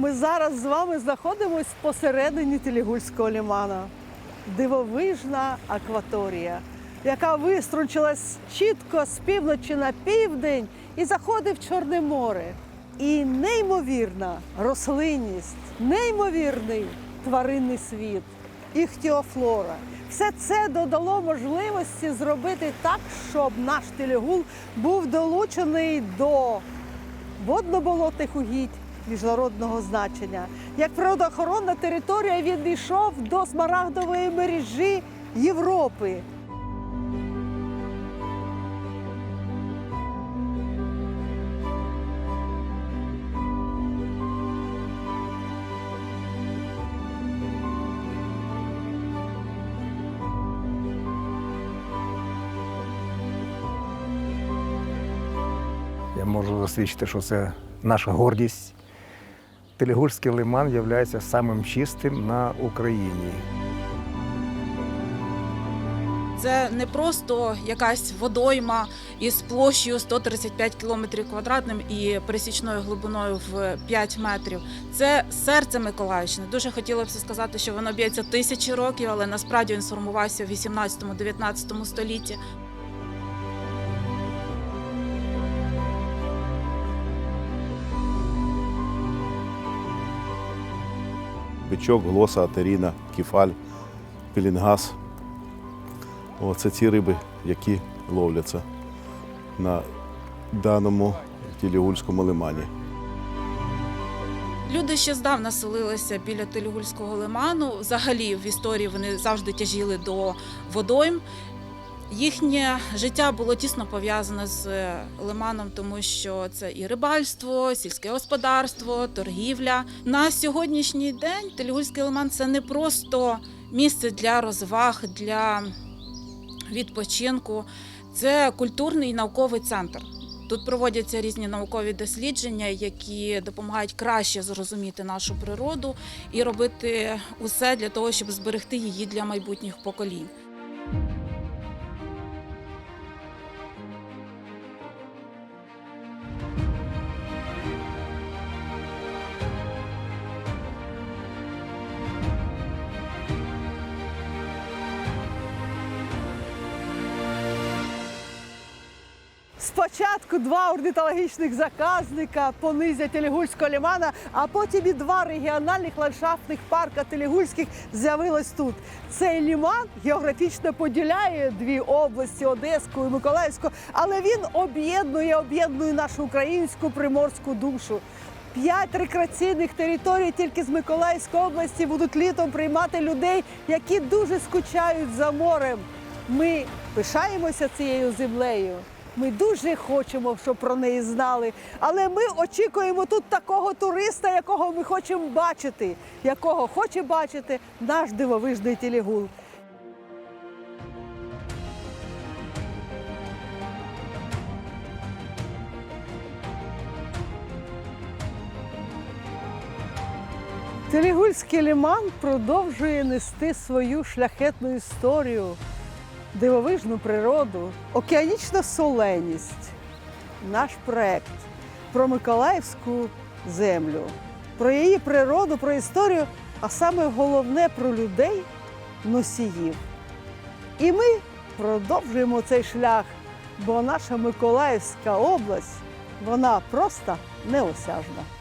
Ми зараз з вами знаходимось посередині Телігульського лімана. Дивовижна акваторія, яка виструнчилась чітко з півночі на південь і заходить в Чорне море. І неймовірна рослинність, неймовірний тваринний світ, іхтіофлора. Все це додало можливості зробити так, щоб наш телегул був долучений до водно-болотних угідь міжнародного значення. Як природоохоронна територія він до смарагдової мережі Європи. Я можу засвідчити, що це наша гордість. Телегульський лиман є самим чистим на Україні. Це не просто якась водойма із площею 135 кілометрів квадратним і пересічною глибиною в 5 метрів. Це серце Миколаївщини. Дуже хотілося б сказати, що воно б'ється тисячі років, але насправді він сформувався в 18-19 столітті. Бичок, глоса, атеріна, кефаль, пелінгас. О, це ті риби, які ловляться на даному тілігульському лимані. Люди ще здавна селилися біля Телігульського лиману. Взагалі в історії вони завжди тяжіли до водойм. Їхнє життя було тісно пов'язане з е, лиманом, тому що це і рибальство, сільське господарство, торгівля. На сьогоднішній день Телігульський лиман це не просто місце для розваг, для відпочинку, це культурний і науковий центр. Тут проводяться різні наукові дослідження, які допомагають краще зрозуміти нашу природу і робити усе для того, щоб зберегти її для майбутніх поколінь. Спочатку два орнітологічних заказника понизять Телігульського лімана, а потім і два регіональних ландшафтних парка Телігульських з'явилось тут. Цей ліман географічно поділяє дві області Одеську і Миколаївську, але він об'єднує, об'єднує нашу українську приморську душу. П'ять рекреаційних територій тільки з Миколаївської області будуть літом приймати людей, які дуже скучають за морем. Ми пишаємося цією землею. Ми дуже хочемо, щоб про неї знали. Але ми очікуємо тут такого туриста, якого ми хочемо бачити, якого хоче бачити наш дивовижний телегул. Телегульський ліман продовжує нести свою шляхетну історію, дивовижну природу, океанічну соленість. Наш проект про Миколаївську землю, про її природу, про історію, а саме головне про людей носіїв. І ми продовжуємо цей шлях, бо наша Миколаївська область вона просто неосяжна.